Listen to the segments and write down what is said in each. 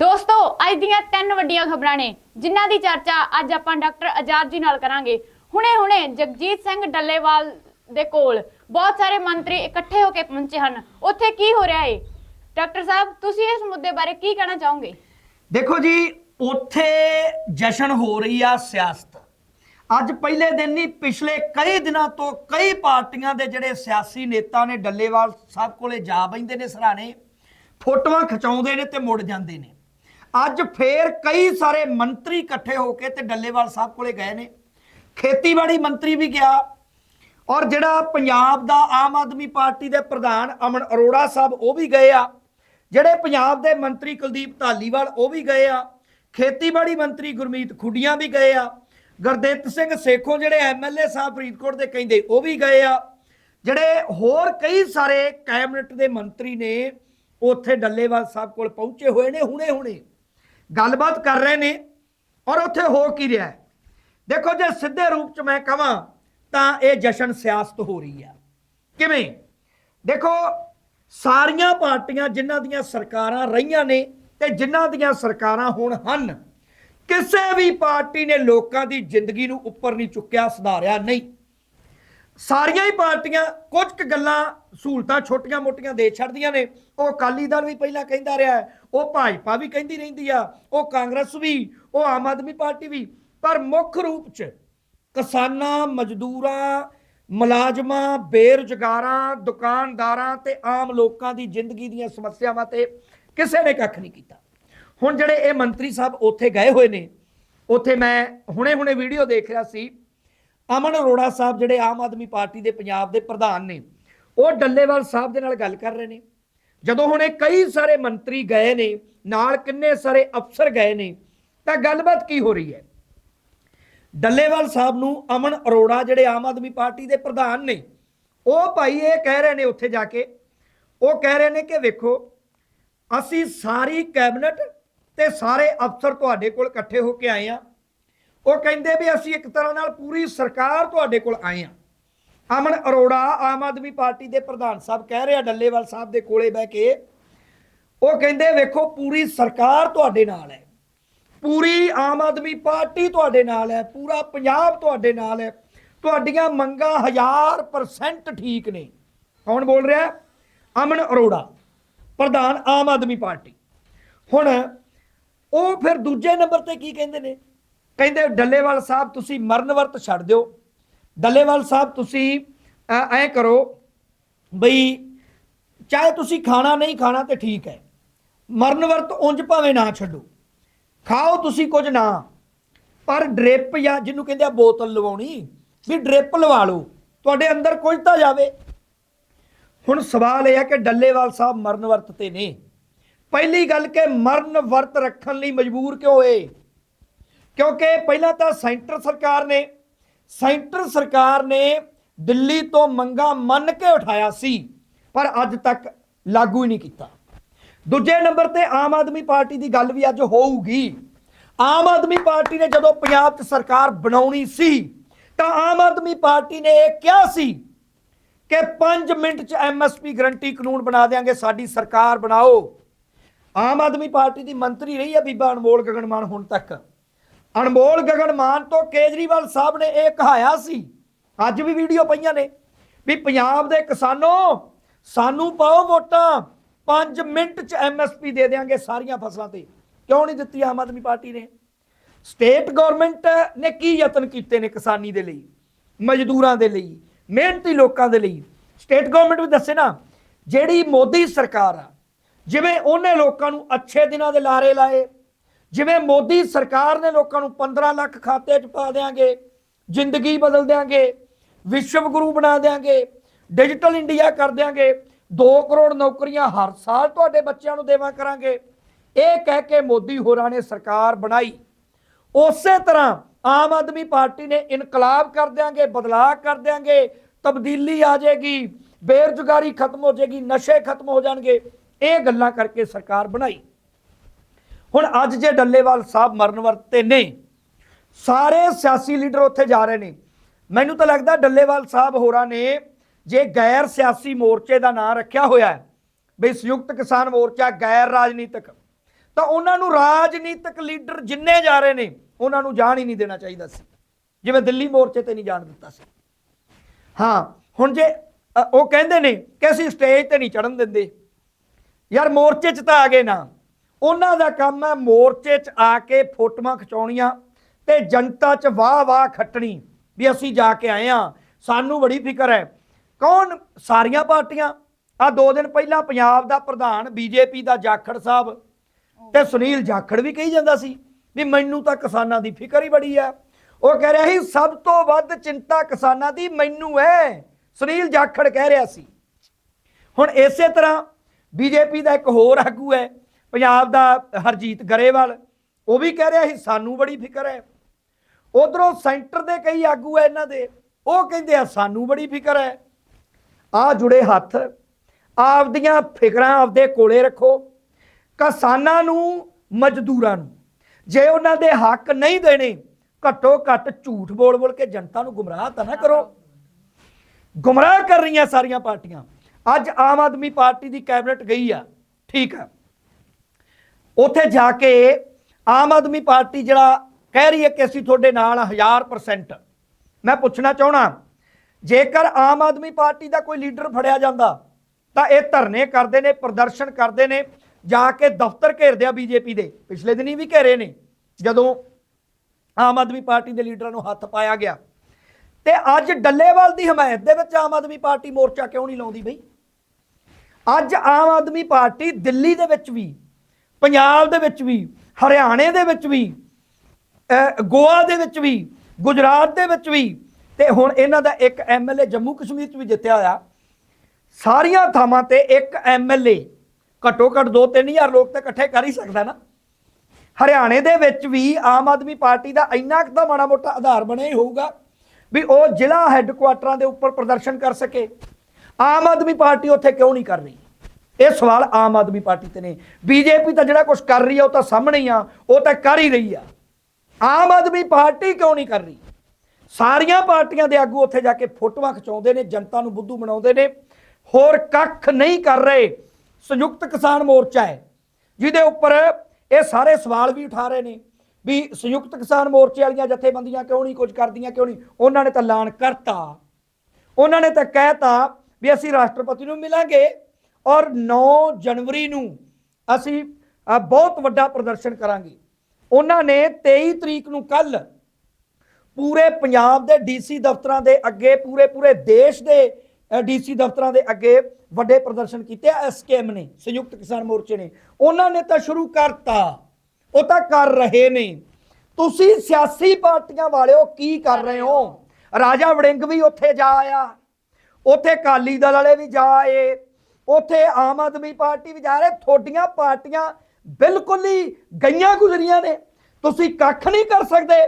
ਦੋਸਤੋ, ਅੱਜ ਦੀਆਂ ਤਿੰਨ ਵੱਡੀਆਂ ਖਬਰਾਂ ਨੇ, ਜਿਨ੍ਹਾਂ ਦੀ ਚਰਚਾ ਅੱਜ ਆਪਾਂ ਡਾਕਟਰ ਆਜ਼ਾਦ ਜੀ ਨਾਲ ਕਰਾਂਗੇ। ਹੁਣੇ-ਹੁਣੇ ਜਗਜੀਤ ਸਿੰਘ ਡੱਲੇਵਾਲ ਦੇ ਕੋਲ ਬਹੁਤ ਸਾਰੇ ਮੰਤਰੀ ਇਕੱਠੇ ਹੋ ਕੇ ਪਹੁੰਚੇ ਹਨ। ਉੱਥੇ ਕੀ ਹੋ ਰਿਹਾ ਏ? ਡਾਕਟਰ ਸਾਹਿਬ, ਤੁਸੀਂ ਇਸ ਮੁੱਦੇ ਬਾਰੇ ਕੀ ਕਹਿਣਾ ਚਾਹੋਗੇ? ਦੇਖੋ ਜੀ, ਉੱਥੇ ਜਸ਼ਨ ਹੋ ਰਹੀ ਆ ਸਿਆਸਤ। ਅੱਜ ਪਹਿਲੇ ਦਿਨ ਨਹੀਂ, ਪਿਛਲੇ ਕਈ ਦਿਨਾਂ ਤੋਂ ਕਈ ਪਾਰਟੀਆਂ ਦੇ ਜਿਹੜੇ ਸਿਆਸੀ ਨੇਤਾ ਨੇ, ਡੱਲੇਵਾਲ ਸਾਹਿਬ ਕੋਲੇ ਜਾ ਬੈਂਦੇ ਨੇ, ਸਰਾਣੇ। ਫੋਟੋਆਂ ਖਿਚਾਉਂਦੇ ਨੇ ਤੇ ਮੁੜ ਜਾਂਦੇ ਨੇ। ਅੱਜ ਫੇਰ ਕਈ ਸਾਰੇ ਮੰਤਰੀ ਇਕੱਠੇ ਹੋ ਕੇ ਤੇ ਡੱਲੇਵਾਲ ਸਾਹਿਬ ਕੋਲੇ ਗਏ ਨੇ। ਖੇਤੀਬਾੜੀ ਮੰਤਰੀ ਵੀ ਗਿਆ ਔਰ ਜਿਹੜਾ ਪੰਜਾਬ ਦਾ ਆਮ ਆਦਮੀ ਪਾਰਟੀ ਦੇ ਪ੍ਰਧਾਨ ਅਮਨ ਅਰੋੜਾ ਸਾਹਿਬ, ਉਹ ਵੀ ਗਏ ਆ। ਜਿਹੜੇ ਪੰਜਾਬ ਦੇ ਮੰਤਰੀ ਕੁਲਦੀਪ ਧਾਲੀਵਾਲ, ਉਹ ਵੀ ਗਏ ਆ। ਖੇਤੀਬਾੜੀ ਮੰਤਰੀ ਗੁਰਮੀਤ ਖੁੱਡੀਆਂ ਵੀ ਗਏ ਆ। ਗੁਰਦਿੱਤ ਸਿੰਘ ਸੇਖੋਂ ਜਿਹੜੇ ਐਮਐਲਏ ਸਾਹਿਬ ਫਰੀਦਕੋਟ ਦੇ ਕਹਿੰਦੇ, ਉਹ ਵੀ ਗਏ ਆ। ਜਿਹੜੇ ਹੋਰ ਕਈ ਸਾਰੇ ਕੈਬਨਿਟ ਦੇ ਮੰਤਰੀ ਨੇ ਉੱਥੇ ਡੱਲੇਵਾਲ ਸਾਹਿਬ ਕੋਲ ਪਹੁੰਚੇ ਹੋਏ ਨੇ ਹੁਣੇ ਹੁਣੇ ਗੱਲਬਾਤ ਕਰ ਰਹੇ ਨੇ ਔਰ ਉੱਥੇ ਹੋ ਕੀ ਰਿਹਾ ਹੈ? ਦੇਖੋ, ਜੇ ਸਿੱਧੇ ਰੂਪ ਚ ਮੈਂ ਕਹਾਂ ਤਾਂ ਇਹ ਜਸ਼ਨ ਸਿਆਸਤ ਹੋ ਰਹੀ ਆ ਕਿਵੇਂ? ਦੇਖੋ, ਸਾਰੀਆਂ ਪਾਰਟੀਆਂ ਜਿਨ੍ਹਾਂ ਦੀਆਂ ਸਰਕਾਰਾਂ ਰਹੀਆਂ ਨੇ ਤੇ ਜਿਨ੍ਹਾਂ ਦੀਆਂ ਸਰਕਾਰਾਂ ਹੁਣ ਹਨ, ਕਿਸੇ ਵੀ ਪਾਰਟੀ ਨੇ ਲੋਕਾਂ ਦੀ ਜ਼ਿੰਦਗੀ ਨੂੰ ਉੱਪਰ ਨਹੀਂ ਚੁੱਕਿਆ, ਸੁਧਾਰਿਆ ਨਹੀਂ। ਸਾਰੀਆਂ ਹੀ ਪਾਰਟੀਆਂ ਕੁਝ ਕੁ ਗੱਲਾਂ ਸਹੂਲਤਾਂ ਛੋਟੀਆਂ-ਮੋਟੀਆਂ ਦੇ ਛੱਡਦੀਆਂ ਨੇ। ਉਹ ਅਕਾਲੀ ਦਲ ਵੀ ਪਹਿਲਾਂ ਕਹਿੰਦਾ ਰਿਹਾ ਹੈ ਉਹ ਭਾਜਪਾ ਵੀ ਕਹਿੰਦੀ ਰਹਿੰਦੀ ਆ, ਉਹ ਕਾਂਗਰਸ ਵੀ, ਉਹ ਆਮ ਆਦਮੀ ਪਾਰਟੀ ਵੀ। ਪਰ ਮੁੱਖ ਰੂਪ 'ਚ ਕਿਸਾਨਾਂ, ਮਜ਼ਦੂਰਾਂ, ਮੁਲਾਜ਼ਮਾਂ, ਬੇਰੁਜ਼ਗਾਰਾਂ, ਦੁਕਾਨਦਾਰਾਂ ਤੇ ਆਮ ਲੋਕਾਂ ਦੀ ਜ਼ਿੰਦਗੀ ਦੀਆਂ ਸਮੱਸਿਆਵਾਂ ਤੇ ਕਿਸੇ ਨੇ ਕੱਖ ਨਹੀਂ ਕੀਤਾ। ਹੁਣ ਜਿਹੜੇ ਇਹ ਮੰਤਰੀ ਸਾਹਿਬ ਉੱਥੇ ਗਏ ਹੋਏ ਨੇ, ਉੱਥੇ ਮੈਂ ਹੁਣੇ-ਹੁਣੇ ਵੀਡੀਓ ਦੇਖ ਰਿਹਾ ਸੀ, ਅਮਨ ਅਰੋੜਾ ਸਾਹਿਬ ਜਿਹੜੇ ਆਮ ਆਦਮੀ ਪਾਰਟੀ ਦੇ ਪੰਜਾਬ ਦੇ ਪ੍ਰਧਾਨ ਨੇ, ਉਹ ਡੱਲੇਵਾਲ ਸਾਹਿਬ ਦੇ ਨਾਲ ਗੱਲ ਕਰ ਰਹੇ ਨੇ। ਜਦੋਂ ਹੁਣੇ ਕਈ ਸਾਰੇ ਮੰਤਰੀ ਗਏ ਨੇ, ਨਾਲ ਕਿੰਨੇ ਸਾਰੇ ਅਫਸਰ ਗਏ ਨੇ, ਤਾਂ ਗੱਲਬਾਤ ਕੀ ਹੋ ਰਹੀ ਹੈ? ਡੱਲੇਵਾਲ ਸਾਹਿਬ ਨੂੰ ਅਮਨ ਅਰੋੜਾ ਜਿਹੜੇ ਆਮ ਆਦਮੀ ਪਾਰਟੀ ਦੇ ਪ੍ਰਧਾਨ ਨੇ, ਉਹ ਭਾਈ ਇਹ ਕਹਿ ਰਹੇ ਨੇ ਉੱਥੇ ਜਾ ਕੇ, ਉਹ ਕਹਿ ਰਹੇ ਨੇ ਕਿ ਵੇਖੋ, ਅਸੀਂ ਸਾਰੀ ਕੈਬਨਿਟ ਤੇ ਸਾਰੇ ਅਫਸਰ ਤੁਹਾਡੇ ਕੋਲ ਇਕੱਠੇ ਹੋ ਕੇ ਆਏ ਆ ਉਹ ਕਹਿੰਦੇ ਵੀ ਅਸੀਂ ਇੱਕ ਤਰ੍ਹਾਂ ਨਾਲ ਪੂਰੀ ਸਰਕਾਰ ਤੁਹਾਡੇ ਕੋਲ ਆਏ ਆ ਅਮਨ ਅਰੋੜਾ ਆਮ ਆਦਮੀ ਪਾਰਟੀ ਦੇ ਪ੍ਰਧਾਨ ਸਾਹਿਬ ਕਹਿ ਰਿਹਾ, ਡੱਲੇਵਾਲ ਸਾਹਿਬ ਦੇ ਕੋਲੇ ਬਹਿ ਕੇ। ਉਹ ਕਹਿੰਦੇ, ਵੇਖੋ, ਪੂਰੀ ਸਰਕਾਰ ਤੁਹਾਡੇ ਨਾਲ ਹੈ। ਪੂਰੀ ਆਮ ਆਦਮੀ ਪਾਰਟੀ ਤੁਹਾਡੇ ਨਾਲ ਹੈ। ਪੂਰਾ ਪੰਜਾਬ ਤੁਹਾਡੇ ਨਾਲ ਹੈ। ਤੁਹਾਡੀਆਂ ਮੰਗਾਂ 1000% ਠੀਕ ਨੇ। ਕੌਣ ਬੋਲ ਰਿਹਾ? ਅਮਨ ਅਰੋੜਾ, ਪ੍ਰਧਾਨ ਆਮ ਆਦਮੀ ਪਾਰਟੀ। ਹੁਣ ਉਹ ਫਿਰ ਦੂਜੇ ਨੰਬਰ ਤੇ ਕੀ ਕਹਿੰਦੇ ਨੇ? ਕਹਿੰਦੇ, ਡੱਲੇਵਾਲ ਸਾਹਿਬ, ਤੁਸੀਂ ਮਰਨ ਵਰਤ ਛੱਡ ਦਿਓ। ਡੱਲੇਵਾਲ ਸਾਹਿਬ ਤੁਸੀਂ ਅ, ਐਂ ਕਰੋ ਬਈ ਚਾਹੇ ਤੁਸੀਂ ਖਾਣਾ ਨਹੀਂ ਖਾਣਾ ਤੇ ਠੀਕ ਹੈ ਮਰਨ ਵਰਤ ਉਂਝ ਭਾਵੇਂ ਨਾ ਛੱਡੋ। ਖਾਓ ਤੁਸੀਂ ਕੁਝ ਨਾ ਪਰ ਡ੍ਰਿਪ ਜਾਂ ਜਿਹਨੂੰ ਕਹਿੰਦੇ ਆ ਬੋਤਲ ਲਵਾਉਣੀ ਵੀ ਡ੍ਰਿਪ ਲਵਾ ਲਓ ਤੁਹਾਡੇ ਅੰਦਰ ਕੁਝ ਤਾਂ ਜਾਵੇ। ਹੁਣ ਸਵਾਲ ਇਹ ਹੈ ਕਿ ਡੱਲੇਵਾਲ ਸਾਹਿਬ ਮਰਨ ਵਰਤ ਤੇ ਨੇ। ਪਹਿਲੀ ਗੱਲ ਕਿ ਮਰਨ ਵਰਤ ਰੱਖਣ ਲਈ ਮਜਬੂਰ ਕਿਉਂ ਹੋਏ? ਕਿਉਂਕਿ ਪਹਿਲਾਂ ਤਾਂ ਸੈਂਟਰ ਸਰਕਾਰ ਨੇ ਸੈਂਟਰ ਸਰਕਾਰ ਨੇ ਦਿੱਲੀ ਤੋਂ ਮੰਗਾ ਮੰਨ ਕੇ ਉਠਾਇਆ ਸੀ, ਪਰ ਅੱਜ ਤੱਕ ਲਾਗੂ ਹੀ ਨਹੀਂ ਕੀਤਾ। ਦੂਜੇ ਨੰਬਰ ਤੇ ਆਮ ਆਦਮੀ ਪਾਰਟੀ ਦੀ ਗੱਲ ਵੀ ਅੱਜ ਹੋਊਗੀ। ਆਮ ਆਦਮੀ ਪਾਰਟੀ ਨੇ ਜਦੋਂ ਪੰਜਾਬ 'ਚ ਸਰਕਾਰ ਬਣਾਉਣੀ ਸੀ, ਤਾਂ ਆਮ ਆਦਮੀ ਪਾਰਟੀ ਨੇ ਇਹ ਕਿਹਾ ਸੀ ਕਿ 5 ਮਿੰਟ 'ਚ ਐਮਐਸਪੀ ਗਰੰਟੀ ਕਾਨੂੰਨ ਬਣਾ ਦੇਾਂਗੇ ਸਾਡੀ ਸਰਕਾਰ ਬਣਾਓ। ਆਮ ਆਦਮੀ ਪਾਰਟੀ ਦੀ ਮੰਤਰੀ ਰਹੀ ਹੈ ਬੀਬਾ ਅਨਮੋਲ ਗਗਨਮਾਨ ਹੁਣ ਤੱਕ। ਅਨਮੋਲ ਗਗਨ ਮਾਨ ਤੋਂ ਕੇਜਰੀਵਾਲ ਸਾਹਿਬ ਨੇ ਇਹ ਕਹਾਇਆ ਸੀ। ਅੱਜ ਵੀ ਵੀਡੀਓ ਪਈਆਂ ਨੇ ਵੀ ਪੰਜਾਬ ਦੇ ਕਿਸਾਨੋ, ਸਾਨੂੰ ਪਾਓ ਵੋਟਾਂ। 5 ਮਿੰਟ 'ਚ ਐਮਐਸਪੀ ਦੇ ਦੇਾਂਗੇ ਸਾਰੀਆਂ ਫਸਲਾਂ ਤੇ। ਕਿਉਂ ਨਹੀਂ ਦਿੱਤੀ ਆਮ ਆਦਮੀ ਪਾਰਟੀ ਨੇ? ਸਟੇਟ ਗਵਰਨਮੈਂਟ ਨੇ ਕੀ ਯਤਨ ਕੀਤੇ ਨੇ ਕਿਸਾਨੀ ਦੇ ਲਈ, ਮਜ਼ਦੂਰਾਂ ਦੇ ਲਈ, ਮਿਹਨਤੀ ਲੋਕਾਂ ਦੇ ਲਈ? ਸਟੇਟ ਗਵਰਨਮੈਂਟ ਵੀ ਦੱਸੇ ਨਾ, ਜਿਹੜੀ ਮੋਦੀ ਸਰਕਾਰ ਆ, ਜਿਵੇਂ ਉਹਨੇ ਲੋਕਾਂ ਨੂੰ ਅੱਛੇ ਦਿਨਾਂ ਦੇ ਲਾਰੇ ਲਾਏ ਜਿਵੇਂ ਮੋਦੀ ਸਰਕਾਰ ਨੇ ਲੋਕਾਂ ਨੂੰ 15 ਲੱਖ ਖਾਤੇ 'ਚ ਪਾ ਦੇਾਂਗੇ ਜ਼ਿੰਦਗੀ ਬਦਲ ਦੇਾਂਗੇ ਵਿਸ਼ਵ ਗੁਰੂ ਬਣਾ ਦੇਾਂਗੇ ਡਿਜੀਟਲ ਇੰਡੀਆ ਕਰ ਦੇਾਂਗੇ 2 ਕਰੋੜ ਨੌਕਰੀਆਂ ਹਰ ਸਾਲ ਤੁਹਾਡੇ ਬੱਚਿਆਂ ਨੂੰ ਦੇਵਾਂ ਕਰਾਂਗੇ। ਇਹ ਕਹਿ ਕੇ ਮੋਦੀ ਹੋਰਾਂ ਨੇ ਸਰਕਾਰ ਬਣਾਈ। ਉਸੇ ਤਰ੍ਹਾਂ ਆਮ ਆਦਮੀ ਪਾਰਟੀ ਨੇ ਇਨਕਲਾਬ ਕਰ ਦਿਆਂਗੇ, ਬਦਲਾਅ ਕਰ ਦਿਆਂਗੇ, ਤਬਦੀਲੀ ਆ ਜਾਏਗੀ, ਬੇਰੁਜ਼ਗਾਰੀ ਖਤਮ ਹੋ ਜਾਏਗੀ, ਨਸ਼ੇ ਖਤਮ ਹੋ ਜਾਣਗੇ। ਇਹ ਗੱਲਾਂ ਕਰਕੇ ਸਰਕਾਰ ਬਣਾਈ। ਹੁਣ ਅੱਜ ਜੇ ਡੱਲੇਵਾਲ ਸਾਹਿਬ ਮਰਨ ਵਰਤੇ ਨੇ, ਸਾਰੇ ਸਿਆਸੀ ਲੀਡਰ ਉੱਥੇ ਜਾ ਰਹੇ ਨੇ। ਮੈਨੂੰ ਤਾਂ ਲੱਗਦਾ ਡੱਲੇਵਾਲ ਸਾਹਿਬ ਹੋਰਾਂ ਨੇ ਜੇ ਗੈਰ ਸਿਆਸੀ ਮੋਰਚੇ ਦਾ ਨਾਂ ਰੱਖਿਆ ਹੋਇਆ ਹੈ ਵੀ ਸੰਯੁਕਤ ਕਿਸਾਨ ਮੋਰਚਾ ਗੈਰ ਰਾਜਨੀਤਿਕ, ਤਾਂ ਉਹਨਾਂ ਨੂੰ ਰਾਜਨੀਤਿਕ ਲੀਡਰ ਜਿੰਨੇ ਜਾ ਰਹੇ ਨੇ, ਉਹਨਾਂ ਨੂੰ ਜਾਣ ਹੀ ਨਹੀਂ ਦੇਣਾ ਚਾਹੀਦਾ ਸੀ। ਜਿਵੇਂ ਦਿੱਲੀ ਮੋਰਚੇ ਤੇ ਨਹੀਂ ਜਾਣ ਦਿੱਤਾ ਸੀ। ਹਾਂ, ਹੁਣ ਜੇ ਉਹ ਕਹਿੰਦੇ ਨੇ ਕਿ ਅਸੀਂ ਸਟੇਜ ਤੇ ਨਹੀਂ ਚੜਨ ਦਿੰਦੇ। ਯਾਰ ਮੋਰਚੇ 'ਚ ਤਾਂ ਆ ਗਏ ਨਾ। ਉਹਨਾਂ ਦਾ ਕੰਮ ਹੈ ਮੋਰਚੇ 'ਚ ਆ ਕੇ ਫੋਟੋਆਂ ਖਿਚਾਉਣੀਆਂ ਤੇ ਜਨਤਾ 'ਚ ਵਾਹ ਵਾਹ ਖੱਟਣੀ ਵੀ ਅਸੀਂ ਜਾ ਕੇ ਆਏ ਆ ਸਾਨੂੰ ਬੜੀ ਫਿਕਰ ਹੈ। ਕੌਣ? ਸਾਰੀਆਂ ਪਾਰਟੀਆਂ। ਆ ਦੋ ਦਿਨ ਪਹਿਲਾਂ ਪੰਜਾਬ ਦਾ ਪ੍ਰਧਾਨ ਬੀਜੇਪੀ ਦਾ ਜਾਖੜ ਸਾਹਿਬ ਤੇ ਸੁਨੀਲ ਜਾਖੜ ਵੀ ਕਹੀ ਜਾਂਦਾ ਸੀ ਵੀ ਮੈਨੂੰ ਤਾਂ ਕਿਸਾਨਾਂ ਦੀ ਫਿਕਰ ਹੀ ਬੜੀ ਆ ਉਹ ਕਹਿ ਰਿਹਾ ਸੀ, ਸਭ ਤੋਂ ਵੱਧ ਚਿੰਤਾ ਕਿਸਾਨਾਂ ਦੀ ਮੈਨੂੰ ਹੈ। ਸੁਨੀਲ ਜਾਖੜ ਕਹਿ ਰਿਹਾ ਸੀ। ਹੁਣ ਇਸੇ ਤਰ੍ਹਾਂ ਬੀਜੇਪੀ ਦਾ ਇੱਕ ਹੋਰ ਆਗੂ ਹੈ ਪੰਜਾਬ ਦਾ ਹਰਜੀਤ ਗਰੇਵਾਲ, ਉਹ ਵੀ ਕਹਿ ਰਿਹਾ ਸੀ, ਸਾਨੂੰ ਬੜੀ ਫਿਕਰ ਹੈ। ਉਧਰੋਂ ਸੈਂਟਰ ਦੇ ਕਈ ਆਗੂ ਹੈ ਇਹਨਾਂ ਦੇ, ਉਹ ਕਹਿੰਦੇ ਆ, ਸਾਨੂੰ ਬੜੀ ਫਿਕਰ ਹੈ। ਆ ਜੁੜੇ ਹੱਥ, ਆਪਦੀਆਂ ਫਿਕਰਾਂ ਆਪਦੇ ਕੋਲੇ ਰੱਖੋ, ਕਿਸਾਨਾਂ ਨੂੰ, ਮਜ਼ਦੂਰਾਂ ਨੂੰ। ਜੇ ਉਹਨਾਂ ਦੇ ਹੱਕ ਨਹੀਂ ਦੇਣੇ, ਘੱਟੋ ਘੱਟ ਝੂਠ ਬੋਲ ਬੋਲ ਕੇ ਜਨਤਾ ਨੂੰ ਗੁੰਮਰਾਹ ਤਾਂ ਨਾ ਕਰੋ। ਗੁੰਮਰਾਹ ਕਰ ਰਹੀਆਂ ਸਾਰੀਆਂ ਪਾਰਟੀਆਂ। ਅੱਜ ਆਮ ਆਦਮੀ ਪਾਰਟੀ ਦੀ ਕੈਬਨਿਟ ਗਈ ਆ, ਠੀਕ ਆ। ਉੱਥੇ ਜਾ ਕੇ ਆਮ ਆਦਮੀ ਪਾਰਟੀ ਜਿਹੜਾ ਕਹਿ ਰਹੀ ਹੈ ਕਿ ਅਸੀਂ ਤੁਹਾਡੇ ਨਾਲ ਆ 1000% ਮੈਂ ਪੁੱਛਣਾ ਚਾਹਣਾ ਜੇਕਰ ਆਮ ਆਦਮੀ ਪਾਰਟੀ ਦਾ ਕੋਈ ਲੀਡਰ ਫੜਿਆ ਜਾਂਦਾ, ਤਾਂ ਇਹ ਧਰਨੇ ਕਰਦੇ ਨੇ, ਪ੍ਰਦਰਸ਼ਨ ਕਰਦੇ ਨੇ, ਜਾ ਕੇ ਦਫ਼ਤਰ ਘੇਰਦੇ ਆ ਬੀਜੇਪੀ ਦੇ। ਪਿਛਲੇ ਦਿਨੀ ਵੀ ਘੇਰੇ ਨੇ, ਜਦੋਂ ਆਮ ਆਦਮੀ ਪਾਰਟੀ ਦੇ ਲੀਡਰਾਂ ਨੂੰ ਹੱਥ ਪਾਇਆ ਗਿਆ। ਤੇ ਅੱਜ ਡੱਲੇਵਾਲ ਦੀ ਹਮਾਇਤ ਦੇ ਵਿੱਚ ਆਮ ਆਦਮੀ ਪਾਰਟੀ ਮੋਰਚਾ ਕਿਉਂ ਨਹੀਂ ਲਾਉਂਦੀ ਬਈ? ਅੱਜ ਆਮ ਆਦਮੀ ਪਾਰਟੀ ਦਿੱਲੀ ਦੇ ਵਿੱਚ ਵੀ ਪੰਜਾਬ ਦੇ ਵਿੱਚ ਵੀ, ਹਰਿਆਣੇ ਦੇ ਵਿੱਚ ਵੀ ਗੋਆ ਦੇ ਵਿੱਚ ਵੀ, ਗੁਜਰਾਤ ਦੇ ਵਿੱਚ ਵੀ, ਤੇ ਹੁਣ ਇਹਨਾਂ ਦਾ ਇੱਕ ਐਮਐਲਏ ਜੰਮੂ ਕਸ਼ਮੀਰ 'ਚ ਵੀ ਜਿੱਤਿਆ ਹੋਇਆ। ਸਾਰੀਆਂ ਥਾਵਾਂ ਤੇ ਇੱਕ ਐਮਐਲਏ ਘੱਟੋ ਘੱਟ 2-3000 ਲੋਕ ਤਾਂ ਇਕੱਠੇ ਕਰ ਹੀ ਸਕਦਾ ਨਾ। ਹਰਿਆਣੇ ਦੇ ਵਿੱਚ ਵੀ ਆਮ ਆਦਮੀ ਪਾਰਟੀ ਦਾ ਇੰਨਾ ਕੁ ਤਾਂ ਮਾੜਾ ਮੋਟਾ ਆਧਾਰ ਬਣਿਆ ਹੀ ਹੋਊਗਾ ਵੀ ਉਹ ਜ਼ਿਲ੍ਹਾ ਹੈੱਡਕੁਆਟਰਾਂ ਦੇ ਉੱਪਰ ਪ੍ਰਦਰਸ਼ਨ ਕਰ ਸਕੇ। ਆਮ ਆਦਮੀ ਪਾਰਟੀ ਉੱਥੇ ਕਿਉਂ ਨਹੀਂ ਕਰ ਰਹੀ? ਇਹ ਸਵਾਲ ਆਮ ਆਦਮੀ ਪਾਰਟੀ ਤੇ ਨੇ। ਬੀਜੇਪੀ ਤਾਂ ਜਿਹੜਾ ਕੁਝ ਕਰ ਰਹੀ ਆ, ਉਹ ਤਾਂ ਸਾਹਮਣੇ ਹੀ ਆ, ਉਹ ਤਾਂ ਕਰ ਹੀ ਰਹੀ ਆ। ਆਮ ਆਦਮੀ ਪਾਰਟੀ ਕਿਉਂ ਨਹੀਂ ਕਰ ਰਹੀ? ਸਾਰੀਆਂ ਪਾਰਟੀਆਂ ਦੇ ਆਗੂ ਉੱਥੇ ਜਾ ਕੇ ਫੋਟੋਆਂ ਖਿਚਾਉਂਦੇ ਨੇ, ਜਨਤਾ ਨੂੰ ਬੁੱਧੂ ਬਣਾਉਂਦੇ ਨੇ। ਹੋਰ ਕੱਖ ਨਹੀਂ ਕਰ ਰਹੇ। ਸੰਯੁਕਤ ਕਿਸਾਨ ਮੋਰਚਾ ਹੈ, ਜਿਹਦੇ ਉੱਪਰ ਇਹ ਸਾਰੇ ਸਵਾਲ ਵੀ ਉਠਾ ਰਹੇ ਨੇ ਵੀ ਸੰਯੁਕਤ ਕਿਸਾਨ ਮੋਰਚੇ ਵਾਲੀਆਂ ਜਥੇਬੰਦੀਆਂ ਕਿਉਂ ਨਹੀਂ ਕੁਝ ਕਰਦੀਆਂ, ਕਿਉਂ ਨਹੀਂ? ਉਹਨਾਂ ਨੇ ਤਾਂ ਐਲਾਨ ਕਰਤਾ। ਉਹਨਾਂ ਨੇ ਤਾਂ ਕਹਿਤਾ ਵੀ ਅਸੀਂ ਰਾਸ਼ਟਰਪਤੀ ਨੂੰ ਮਿਲਾਂਗੇ। ਔਰ 9 ਜਨਵਰੀ ਨੂੰ ਅਸੀਂ ਬਹੁਤ ਵੱਡਾ ਪ੍ਰਦਰਸ਼ਨ ਕਰਾਂਗੇ। ਉਹਨਾਂ ਨੇ 23 ਤਰੀਕ ਨੂੰ ਕੱਲ ਪੂਰੇ ਪੰਜਾਬ ਦੇ ਡੀਸੀ ਦਫ਼ਤਰਾਂ ਦੇ ਅੱਗੇ, ਪੂਰੇ ਪੂਰੇ ਦੇਸ਼ ਦੇ ਡੀਸੀ ਦਫ਼ਤਰਾਂ ਦੇ ਅੱਗੇ ਵੱਡੇ ਪ੍ਰਦਰਸ਼ਨ ਕੀਤੇ। ਐਸਕੇਐਮ ਨੇ, ਸੰਯੁਕਤ ਕਿਸਾਨ ਮੋਰਚੇ ਨੇ। ਉਹਨਾਂ ਨੇ ਤਾਂ ਸ਼ੁਰੂ ਕਰਤਾ, ਉਹ ਤਾਂ ਕਰ ਰਹੇ ਨੇ। ਤੁਸੀਂ ਸਿਆਸੀ ਪਾਰਟੀਆਂ ਵਾਲਿਓ ਕੀ ਕਰ ਰਹੇ ਹੋ? ਰਾਜਾ ਵੜਿੰਗ ਵੀ ਉੱਥੇ ਜਾ ਆਇਆ। ਉੱਥੇ ਕਾਲੀ ਦਲ ਵਾਲੇ ਵੀ ਜਾ ਆਏ। ਉੱਥੇ ਆਮ ਆਦਮੀ ਪਾਰਟੀ ਵੀ ਜਾ ਰਹੇ, ਤੁਹਾਡੀਆਂ ਪਾਰਟੀਆਂ ਬਿਲਕੁਲ ਹੀ ਗਈਆਂ ਗੁਜ਼ਰੀਆਂ ਨੇ। ਤੁਸੀਂ ਕੱਖ ਨਹੀਂ ਕਰ ਸਕਦੇ।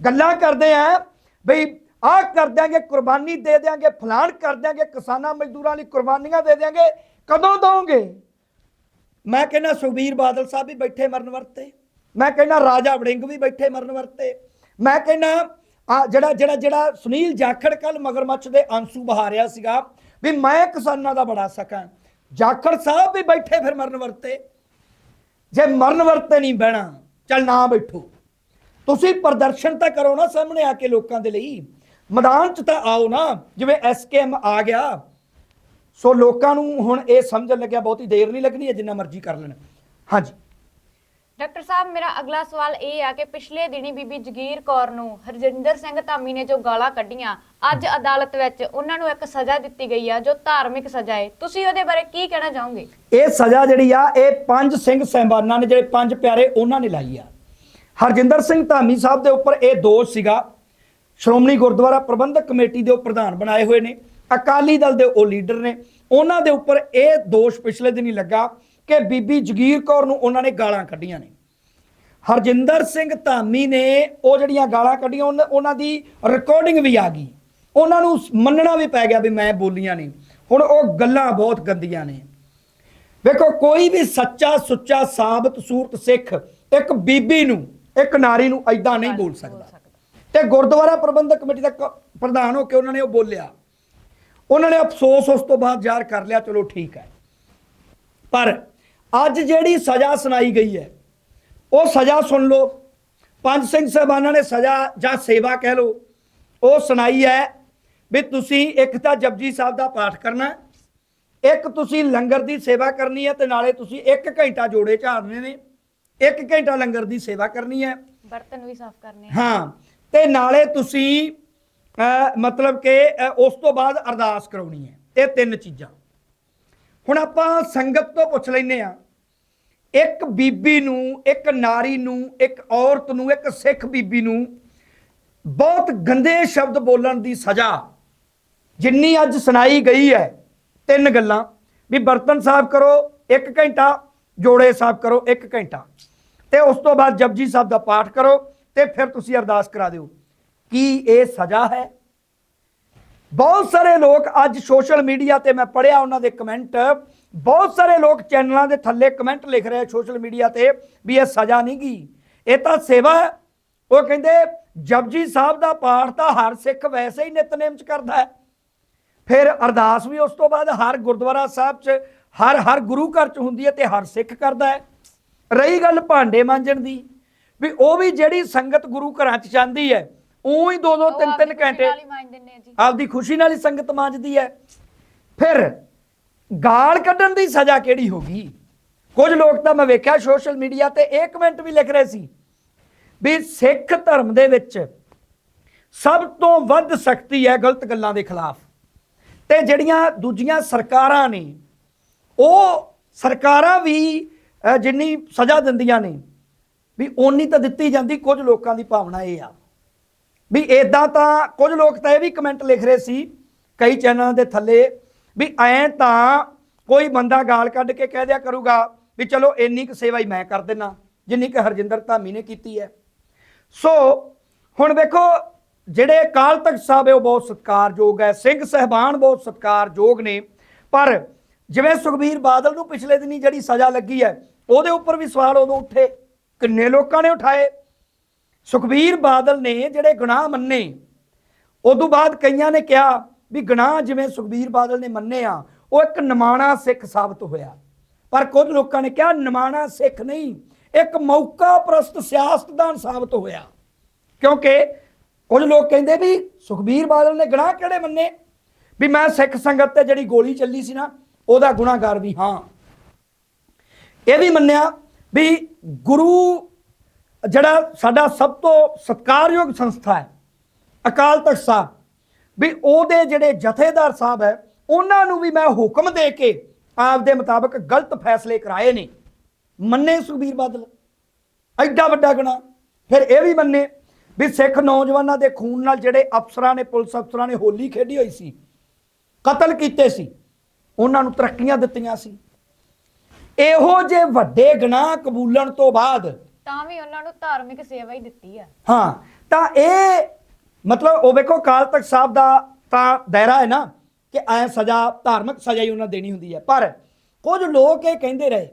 ਗੱਲਾਂ ਕਰਦੇ ਆ ਬਈ ਆਹ ਕਰ ਦਿਆਂਗੇ, ਕੁਰਬਾਨੀ ਦੇ ਦਿਆਂਗੇ, ਫਲਾਣ ਕਰ ਦਿਆਂਗੇ, ਕਿਸਾਨਾਂ ਮਜ਼ਦੂਰਾਂ ਲਈ ਕੁਰਬਾਨੀਆਂ ਦੇ ਦਿਆਂਗੇ। ਕਦੋਂ ਦੋਗੇ ਮੈਂ ਕਹਿੰਦਾ ਸੁਖਬੀਰ ਬਾਦਲ ਸਾਹਿਬ ਵੀ ਬੈਠੇ ਮਰਨ ਵਰਤੇ। ਮੈਂ ਕਹਿੰਦਾ ਰਾਜਾ ਵੜਿੰਗ ਵੀ ਬੈਠੇ ਮਰਨ ਵਰਤੇ। ਮੈਂ ਕਹਿੰਦਾ ਆ ਜਿਹੜਾ ਜਿਹੜਾ ਜਿਹੜਾ ਸੁਨੀਲ ਜਾਖੜ ਕੱਲ ਮਗਰਮੱਛ ਦੇ ਆਂਸੂ ਬਹਾ ਰਿਹਾ ਸੀਗਾ ਵੀ ਮੈਂ ਕਿਸਾਨਾਂ ਦਾ ਬੜਾ ਸਕਾਂ ਜਾਖੜ ਸਾਹਿਬ ਵੀ ਬੈਠੇ ਫਿਰ ਮਰਨ ਵਰਤੇ। ਜੇ ਮਰਨ ਵਰਤੇ ਨਹੀਂ ਬਹਿਣਾ, ਚੱਲ ਨਾ ਬੈਠੋ। ਤੁਸੀਂ ਪ੍ਰਦਰਸ਼ਨ ਤਾਂ ਕਰੋ ਨਾ ਸਾਹਮਣੇ ਆ ਕੇ ਲੋਕਾਂ ਦੇ ਲਈ। ਮੈਦਾਨ 'ਚ ਤਾਂ ਆਓ ਨਾ, ਜਿਵੇਂ ਐਸਕੇਐਮ ਆ ਗਿਆ। ਸੋ ਲੋਕਾਂ ਨੂੰ ਹੁਣ ਇਹ ਸਮਝਣ ਲੱਗਿਆ, ਬਹੁਤੀ ਦੇਰ ਨਹੀਂ ਲੱਗਣੀ ਹੈ, ਜਿੰਨਾ ਮਰਜ਼ੀ ਕਰ ਲੈਣ। ਹਾਂਜੀ। ਡਾਕਟਰ ਸਾਹਿਬ, ਮੇਰਾ ਅਗਲਾ ਸਵਾਲ ਇਹ ਆ ਕਿ ਪਿਛਲੇ ਦਿਨੀ ਬੀਬੀ ਜਗੀਰ ਕੌਰ ਨੂੰ ਹਰਜਿੰਦਰ ਸਿੰਘ ਧਾਮੀ ਨੇ ਜੋ ਗਾਲਾਂ ਕੱਢੀਆਂ, ਅੱਜ ਅਦਾਲਤ ਵਿੱਚ ਉਹਨਾਂ ਨੂੰ ਇੱਕ ਸਜ਼ਾ ਦਿੱਤੀ ਗਈ ਆ, ਜੋ ਧਾਰਮਿਕ ਸਜ਼ਾ ਹੈ ਤੁਸੀਂ ਉਹਦੇ ਬਾਰੇ ਕੀ ਕਹਿਣਾ ਚਾਹੋਗੇ? ਇਹ ਸਜ਼ਾ ਜਿਹੜੀ ਆ, ਇਹ ਪੰਜ ਸਿੰਘ ਸਹਿਬਾਨਾਂ ਨੇ, ਜਿਹੜੇ ਪੰਜ ਪਿਆਰੇ ਉਹਨਾਂ ਨੇ ਲਾਈ ਆ। ਹਰਜਿੰਦਰ ਸਿੰਘ ਧਾਮੀ ਸਾਹਿਬ ਦੇ ਉੱਪਰ ਇਹ ਦੋਸ਼ ਸੀਗਾ। ਸ਼੍ਰੋਮਣੀ ਗੁਰਦੁਆਰਾ ਪ੍ਰਬੰਧਕ ਕਮੇਟੀ ਦੇ ਉਹ ਪ੍ਰਧਾਨ ਬਣਾਏ ਹੋਏ ਨੇ। ਅਕਾਲੀ ਦਲ ਦੇ ਉਹ ਲੀਡਰ ਨੇ। ਉਹਨਾਂ ਦੇ ਉੱਪਰ ਇਹ ਦੋਸ਼ ਪਿਛਲੇ ਦਿਨ ਹੀ ਲੱਗਾ। ਕਿ ਬੀਬੀ ਜਗੀਰ ਕੌਰ ਨੂੰ ਉਹਨਾਂ ਨੇ ਗਾਲਾਂ ਕੱਢੀਆਂ ਨੇ। ਹਰਜਿੰਦਰ ਸਿੰਘ ਧਾਮੀ ਨੇ ਉਹ ਜਿਹੜੀਆਂ ਗਾਲਾਂ ਕੱਢੀਆਂ ਉਹਨਾਂ- ਦੀ ਰਿਕਾਰਡਿੰਗ ਵੀ ਆ ਗਈ। ਉਹਨਾਂ ਨੂੰ ਮੰਨਣਾ ਵੀ ਪੈ ਗਿਆ ਵੀ ਮੈਂ ਬੋਲੀਆਂ ਨੇ। ਹੁਣ ਉਹ ਗੱਲਾਂ ਬਹੁਤ ਗੰਦੀਆਂ ਨੇ। ਵੇਖੋ ਕੋਈ ਵੀ ਸੱਚਾ ਸੁੱਚਾ ਸਾਬਤ ਸੂਰਤ ਸਿੱਖ ਇੱਕ ਬੀਬੀ ਨੂੰ ਇੱਕ ਨਾਰੀ ਨੂੰ ਐਦਾਂ ਨਹੀਂ ਬੋਲ ਸਕਦਾ। ਤੇ ਗੁਰਦੁਆਰਾ ਪ੍ਰਬੰਧਕ ਕਮੇਟੀ ਦਾ ਪ੍ਰਧਾਨ ਹੋ ਕੇ ਉਹਨਾਂ ਨੇ ਉਹ ਬੋਲਿਆ। ਉਹਨਾਂ ਨੇ ਅਫਸੋਸ ਉਸ ਤੋਂ ਬਾਅਦ ਜ਼ਾਹਰ ਕਰ ਲਿਆ ਚਲੋ ਠੀਕ ਹੈ। ਪਰ ਅੱਜ ਜਿਹੜੀ ਸਜ਼ਾ ਸੁਣਾਈ ਗਈ ਹੈ ਉਹ ਸਜ਼ਾ ਸੁਣ ਲਓ। ਪੰਜ ਸਿੰਘ ਸਾਹਿਬਾਨਾਂ ਨੇ ਸਜ਼ਾ ਜਾਂ ਸੇਵਾ ਕਹਿ ਲਓ। ਉਹ ਸੁਣਾਈ ਹੈ ਵੀ ਤੁਸੀਂ ਇੱਕ ਤਾਂ ਜਪਜੀ ਸਾਹਿਬ ਦਾ ਪਾਠ ਕਰਨਾ ਇੱਕ ਤੁਸੀਂ ਲੰਗਰ ਦੀ ਸੇਵਾ ਕਰਨੀ ਹੈ ਤੇ ਨਾਲੇ ਤੁਸੀਂ 1 ਘੰਟਾ ਜੋੜੇ ਝਾੜਨੇ ਨੇ 1 ਘੰਟਾ ਲੰਗਰ ਦੀ ਸੇਵਾ ਕਰਨੀ ਹੈ। ਬਰਤਨ ਵੀ ਸਾਫ਼ ਕਰਨੇ ਆ ਹਾਂ ਤੇ ਨਾਲੇ ਤੁਸੀਂ ਅਹ, ਮਤਲਬ ਕਿ ਅਹ, ਉਸ ਤੋਂ ਬਾਅਦ ਅਰਦਾਸ ਕਰਾਉਣੀ ਹੈ ਇਹ ਤਿੰਨ ਚੀਜ਼ਾਂ। ਹੁਣ ਆਪਾਂ ਸੰਗਤ ਤੋਂ ਪੁੱਛ ਲੈਨੇ ਆ ਇੱਕ ਬੀਬੀ ਨੂੰ, ਇੱਕ ਨਾਰੀ ਨੂੰ, ਇੱਕ ਔਰਤ ਨੂੰ, ਇੱਕ ਸਿੱਖ ਬੀਬੀ ਨੂੰ ਬਹੁਤ ਗੰਦੇ ਸ਼ਬਦ ਬੋਲਣ ਦੀ ਸਜ਼ਾ ਜਿੰਨੀ ਅੱਜ ਸੁਣਾਈ ਗਈ ਹੈ। ਤਿੰਨ ਗੱਲਾਂ। ਵੀ ਬਰਤਨ ਸਾਫ਼ ਕਰੋ 1 ਘੰਟਾ। ਜੋੜੇ ਸਾਫ਼ ਕਰੋ 1 ਘੰਟਾ। ਤੇ ਉਸ ਤੋਂ ਬਾਅਦ ਜਪਜੀ ਸਾਹਿਬ ਦਾ ਪਾਠ ਕਰੋ ਤੇ ਫਿਰ ਤੁਸੀਂ ਅਰਦਾਸ ਕਰਾ ਦਿਓ। ਕੀ ਇਹ ਸਜ਼ਾ ਹੈ? ਬਹੁਤ ਸਾਰੇ ਲੋਕ ਅੱਜ ਸੋਸ਼ਲ ਮੀਡੀਆ ਤੇ ਮੈਂ ਪੜਿਆ ਉਹਨਾਂ ਦੇ ਕਮੈਂਟ ਬਹੁਤ ਸਾਰੇ ਲੋਕ ਚੈਨਲਾਂ ਦੇ ਥੱਲੇ ਕਮੈਂਟ ਲਿਖ ਰਹੇ ਸੋਸ਼ਲ ਮੀਡੀਆ ਤੇ ਵੀ ਇਹ ਸਜ਼ਾ ਨਹੀਂ ਗਈ। ਇਹ ਤਾਂ ਸੇਵਾ ਹੈ। ਉਹ ਕਹਿੰਦੇ ਜਪਜੀ ਸਾਹਿਬ ਦਾ ਪਾਠ ਤਾਂ ਹਰ ਸਿੱਖ ਵੈਸੇ ਹੀ ਨਿਤਨੇਮ ਚ ਕਰਦਾ ਹੈ। ਫਿਰ ਅਰਦਾਸ ਵੀ ਉਸ ਤੋਂ ਬਾਅਦ ਹਰ ਗੁਰਦੁਆਰਾ ਸਾਹਿਬ 'ਚ ਹਰ ਹਰ ਗੁਰੂ ਘਰ 'ਚ ਹੁੰਦੀ ਹੈ ਤੇ ਹਰ ਸਿੱਖ ਕਰਦਾ ਹੈ। ਰਹੀ ਗੱਲ ਭਾਂਡੇ ਮਾਂਜਣ ਦੀ ਵੀ ਉਹ ਵੀ ਜਿਹੜੀ ਸੰਗਤ ਗੁਰੂ ਘਰਾਂ 'ਚ ਜਾਂਦੀ ਹੈ ਉਹ ਹੀ ਦੋ ਦੋ ਤਿੰਨ ਤਿੰਨ ਘੰਟੇ ਆਪਦੀ ਖੁਸ਼ੀ ਨਾਲ ਹੀ ਸੰਗਤ ਮਾਂਜਦੀ ਹੈ। ਫਿਰ ਗਾਲ ਕੱਢਣ ਦੀ ਸਜ਼ਾ ਕਿਹੜੀ ਹੋਗੀ ਕੁਝ ਲੋਕ ਤਾਂ ਮੈਂ ਵੇਖਿਆ ਸੋਸ਼ਲ ਮੀਡੀਆ ਤੇ ਇਹ ਕਮੈਂਟ ਵੀ ਲਿਖ ਰਹੇ ਸੀ ਵੀ ਸਿੱਖ ਧਰਮ ਦੇ ਵਿੱਚ ਸਭ ਤੋਂ ਵੱਧ ਸਖਤੀ ਹੈ ਗਲਤ ਗੱਲਾਂ ਦੇ ਖਿਲਾਫ। ਤੇ ਜਿਹੜੀਆਂ ਦੂਜੀਆਂ ਸਰਕਾਰਾਂ ਨੇ, ਉਹ ਸਰਕਾਰਾਂ ਵੀ ਜਿੰਨੀ ਸਜ਼ਾ ਦਿੰਦੀਆਂ ਨੇ, ਵੀ ਓਨੀ ਤਾਂ ਦਿੱਤੀ ਜਾਂਦੀ ਕੁਝ ਲੋਕਾਂ ਦੀ ਭਾਵਨਾ ਇਹ ਆ। ਵੀ ਇਦਾਂ ਤਾਂ ਕੁਝ ਲੋਕ ਤਾਂ ਇਹ ਵੀ ਕਮੈਂਟ ਲਿਖ ਰਹੇ ਸੀ, ਕਈ ਚੈਨਲਾਂ ਦੇ ਥੱਲੇ ਵੀ ਐਂ ਤਾਂ ਕੋਈ ਬੰਦਾ ਗਾਲ ਕੱਢ ਕੇ ਕਹਿ ਦਿਆ ਕਰੂਗਾ ਵੀ ਚਲੋ ਇੰਨੀ ਕੁ ਸੇਵਾ ਹੀ ਮੈਂ ਕਰ ਦਿੰਨਾ, ਜਿੰਨੀ ਕਿ ਹਰਜਿੰਦਰ ਧਾਮੀ ਨੇ ਕੀਤੀ ਹੈ। ਸੋ ਹੁਣ ਵੇਖੋ, ਜਿਹੜੇ ਅਕਾਲ ਤਖਤ ਸਾਹਿਬ ਹੈ, ਉਹ ਬਹੁਤ ਸਤਿਕਾਰਯੋਗ ਹੈ, ਸਿੰਘ ਸਹਿਬਾਨ ਬਹੁਤ ਸਤਿਕਾਰਯੋਗ ਨੇ, ਪਰ ਜਿਵੇਂ ਸੁਖਬੀਰ ਬਾਦਲ ਨੂੰ ਪਿਛਲੇ ਦਿਨੀ ਜਿਹੜੀ ਸਜ਼ਾ ਲੱਗੀ ਹੈ, ਉਹਦੇ ਉੱਪਰ ਵੀ ਸਵਾਲ ਉਦੋਂ ਉੱਠੇ, ਕਿੰਨੇ ਲੋਕਾਂ ਨੇ ਉਠਾਏ? ਸੁਖਬੀਰ ਬਾਦਲ ਨੇ ਜਿਹੜੇ ਗੁਨਾਹ ਮੰਨੇ, ਉਦੋਂ ਬਾਅਦ ਕਈਆਂ ਨੇ ਕਿਹਾ ਵੀ ਗੁਨਾਹ ਜਿਵੇਂ ਸੁਖਬੀਰ ਬਾਦਲ ਨੇ ਮੰਨੇ ਆ, ਉਹ ਇੱਕ ਨਿਮਾਣਾ ਸਿੱਖ ਸਾਬਤ ਹੋਇਆ। ਪਰ ਕੁਝ ਲੋਕਾਂ ਨੇ ਕਿਹਾ, ਨਿਮਾਣਾ ਸਿੱਖ ਨਹੀਂ, ਇੱਕ ਮੌਕਾ ਪ੍ਰਸਤ ਸਿਆਸਤਦਾਨ ਸਾਬਤ ਹੋਇਆ। ਕਿਉਂਕਿ ਕੁਝ ਲੋਕ ਕਹਿੰਦੇ ਵੀ ਸੁਖਬੀਰ ਬਾਦਲ ਨੇ ਗੁਨਾਹ ਕਿਹੜੇ ਮੰਨੇ? ਵੀ ਮੈਂ ਸਿੱਖ ਸੰਗਤ ਤੇ ਜਿਹੜੀ ਗੋਲੀ ਚੱਲੀ ਸੀ ਨਾ, ਉਹਦਾ ਗੁਨਾਹਗਾਰ ਵੀ ਹਾਂ। ਇਹ ਵੀ ਮੰਨਿਆ ਵੀ ਗੁਰੂ ਜਿਹੜਾ ਸਾਡਾ ਸਭ ਤੋਂ ਸਤਿਕਾਰਯੋਗ ਸੰਸਥਾ ਹੈ, ਅਕਾਲ ਤਖਤ ਸਾਹਿਬ ਵੀ ਉਹਦੇ ਜਿਹੜੇ ਜਥੇਦਾਰ ਸਾਹਿਬ ਹੈ ਉਹਨਾਂ ਨੂੰ ਵੀ ਮੈਂ ਹੁਕਮ ਦੇ ਕੇ ਆਪਦੇ ਮੁਤਾਬਕ ਗਲਤ ਫੈਸਲੇ ਕਰਾਏ ਨੇ। ਮੰਨੇ ਸੁਖਬੀਰ ਬਾਦਲ। ਐਡਾ ਵੱਡਾ ਗੁਨਾਹ। ਫਿਰ ਇਹ ਵੀ ਮੰਨੇ ਵੀ ਸਿੱਖ ਨੌਜਵਾਨਾਂ ਦੇ ਖੂਨ ਨਾਲ ਜਿਹੜੇ ਅਫਸਰਾਂ ਨੇ ਪੁਲਿਸ ਅਫਸਰਾਂ ਨੇ ਹੋਲੀ ਖੇਡੀ ਹੋਈ ਸੀ ਕਤਲ ਕੀਤੇ ਸੀ ਉਹਨਾਂ ਨੂੰ ਤਰੱਕੀਆਂ ਦਿੱਤੀਆਂ ਸੀ। ਇਹੋ ਜੇ ਵੱਡੇ ਗੁਨਾਹ ਕਬੂਲਣ ਤੋਂ ਬਾਅਦ ਤਾਂ ਵੀ ਉਹਨਾਂ ਨੂੰ ਧਾਰਮਿਕ ਸੇਵਾ ਹੀ ਦਿੱਤੀ ਆ। ਹਾਂ ਤਾਂ ਇਹ ਮਤਲਬ ਉਹ ਵੇਖੋ ਕਾਲ ਤਖਤ ਸਾਹਿਬ ਦਾ ਤਾਂ ਦਾਇਰਾ ਹੈ ਨਾ ਕਿ ਐ ਸਜ਼ਾ, ਧਾਰਮਿਕ ਸਜ਼ਾ ਹੀ ਉਹਨਾਂ ਦੇਣੀ ਹੁੰਦੀ ਹੈ। ਪਰ ਕੁਝ ਲੋਕ ਇਹ ਕਹਿੰਦੇ ਰਹੇ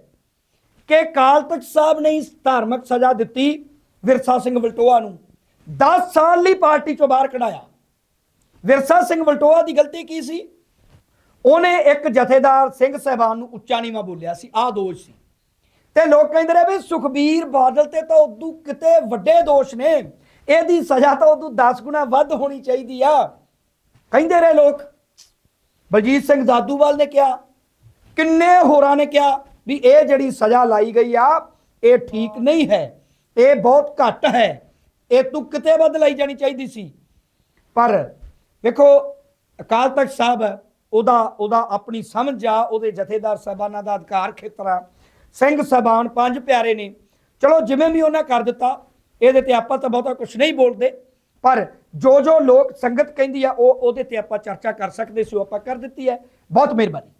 ਕਿ ਕਾਲ ਤਖਤ ਸਾਹਿਬ ਨੇ ਧਾਰਮਿਕ ਸਜ਼ਾ ਦਿੱਤੀ ਵਿਰਸਾ ਸਿੰਘ ਵਲਟੋਆ ਨੂੰ। 10 ਸਾਲ ਲਈ ਪਾਰਟੀ ਚੋਂ ਬਾਹਰ ਕਢਾਇਆ। ਵਿਰਸਾ ਸਿੰਘ ਵਲਟੋਆ ਦੀ ਗਲਤੀ ਕੀ ਸੀ? ਉਹਨੇ ਇੱਕ ਜਥੇਦਾਰ ਸਿੰਘ ਸਹਿਬਾਨ ਨੂੰ ਉੱਚਾ ਨੀਵਾਂ ਬੋਲਿਆ ਸੀ, ਆਹ ਦੋਸ਼ ਸੀ। ਤੇ ਲੋਕ ਕਹਿੰਦੇ ਰਹੇ ਵੀ ਸੁਖਬੀਰ ਬਾਦਲ ਤੇ ਤਾਂ ਉਦੋਂ ਕਿਤੇ ਵੱਡੇ ਦੋਸ਼ ਨੇ। ਇਹਦੀ ਸਜ਼ਾ ਤਾਂ ਉਦੋਂ 10 ਗੁਣਾ ਵੱਧ ਹੋਣੀ ਚਾਹੀਦੀ ਆ। ਕਹਿੰਦੇ ਰਹੇ ਲੋਕ, ਬਲਜੀਤ ਸਿੰਘ ਦਾਦੂਵਾਲ ਨੇ ਕਿਹਾ, ਕਿੰਨੇ ਹੋਰਾਂ ਨੇ ਕਿਹਾ ਵੀ ਇਹ ਜਿਹੜੀ ਸਜ਼ਾ ਲਾਈ ਗਈ ਆ, ਇਹ ਠੀਕ ਨਹੀਂ ਹੈ, ਇਹ ਬਹੁਤ ਘੱਟ ਹੈ, ਇਹ ਤੂੰ ਕਿਤੇ ਵੱਧ ਲਾਈ ਜਾਣੀ ਚਾਹੀਦੀ ਸੀ। ਪਰ ਵੇਖੋ, ਅਕਾਲ ਤਖਤ ਸਾਹਿਬ, ਉਹਦਾ ਉਹਦਾ ਆਪਣੀ ਸਮਝ ਆ, ਉਹਦੇ ਜਥੇਦਾਰ ਸਾਹਿਬਾਨਾਂ ਦਾ ਅਧਿਕਾਰ ਖੇਤਰ ਆ। ਸਿੰਘ ਸਾਹਿਬਾਨ ਪੰਜ ਪਿਆਰੇ ਨੇ। ਚਲੋ ਜਿਵੇਂ ਵੀ ਉਹਨਾਂ ਕਰ ਦਿੱਤਾ ਇਹਦੇ ਤੇ ਆਪਾਂ ਤਾਂ ਬਹੁਤਾ ਕੁਝ ਨਹੀਂ ਬੋਲਦੇ। ਪਰ ਜੋ ਜੋ ਲੋਕ ਸੰਗਤ ਕਹਿੰਦੀ ਆ, ਉਹ ਉਹਦੇ ਤੇ ਆਪਾਂ ਚਰਚਾ ਕਰ ਸਕਦੇ ਸੀ, ਉਹ ਆਪਾਂ ਕਰ ਦਿੱਤੀ ਹੈ। ਬਹੁਤ ਮਿਹਰਬਾਨੀ।